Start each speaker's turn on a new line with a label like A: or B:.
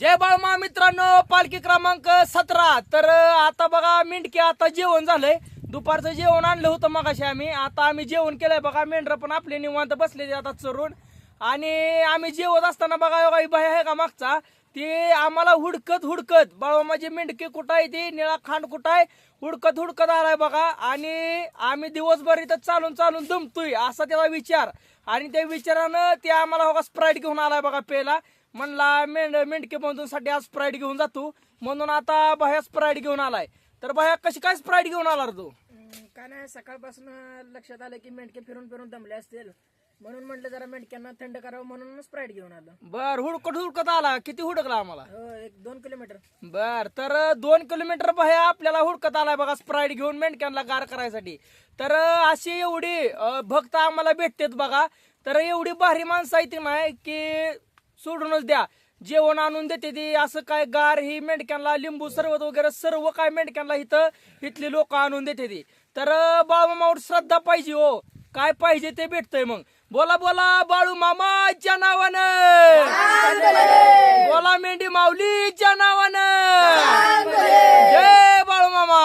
A: जय बाळमा मित्रांनो पालखी क्रमांक सतरा. तर आता बघा मिंडकी आता जेवण झालंय. दुपारचं जेवण आणलं होतं मगाशी आम्ही. आता आम्ही जेवण केलंय बघा मेंढर पण आपले निवांत बसले आता चरून. आणि आम्ही जेवत असताना बघा बघा बाई आहे का मागचा? ती आम्हाला हुडकत हुडकत. बाळा माझी मिंडकी कुठं आहे ती? निळा खांड कुठं आहे? हुडकत हुडकत आलाय बघा. आणि आम्ही दिवसभर इथं चालून चालून दमतोय असा त्याचा विचार. आणि त्या विचारानं ते आम्हाला हो बघा स्प्राईट घेऊन आलाय बघा पेला म्हणला मेंढ मेंढके बंधून साठी आज स्प्राईट घेऊन जातो म्हणून आता बाह्या स्प्राईट घेऊन आलाय. तर बाह्या कशी काय स्प्राईट घेऊन आला रे तू?
B: काय नाही सकाळपासून लक्षात आलं की मेंढके फिरून फिरून दमले असतील. म्हणून म्हटलं जरा मेंढक्यांना थंड करावं म्हणून स्प्राईट घेऊन आलो.
A: बर हुडकत हुडकत आला. किती हुडकला आम्हाला?
B: हो एक दोन किलोमीटर.
A: बर तर दोन किलोमीटर बाहेर आपल्याला हुडकत आलाय बघा स्प्राईट घेऊन मेंढक्यांना गार करायसाठी. तर अशी एवढी अं, भक्त आम्हाला भेटतेत बघा. तर एवढी भारी माणसं आहे ती नाही की सोडूनच द्या. जेवण आणून देते ती. असं काय गार ही मेंढक्यांना लिंबू सरबत वगैरे सर्व काय मेंढक्यांना इथं इथली लोक आणून देते ती. तर बाबा माऊट श्रद्धा पाहिजे हो. काय पाहिजे ते भेटतंय मग. बोला बोला बाळू मामा नावानं बोला मेंढी माऊली नावानं जय बाळू मामा.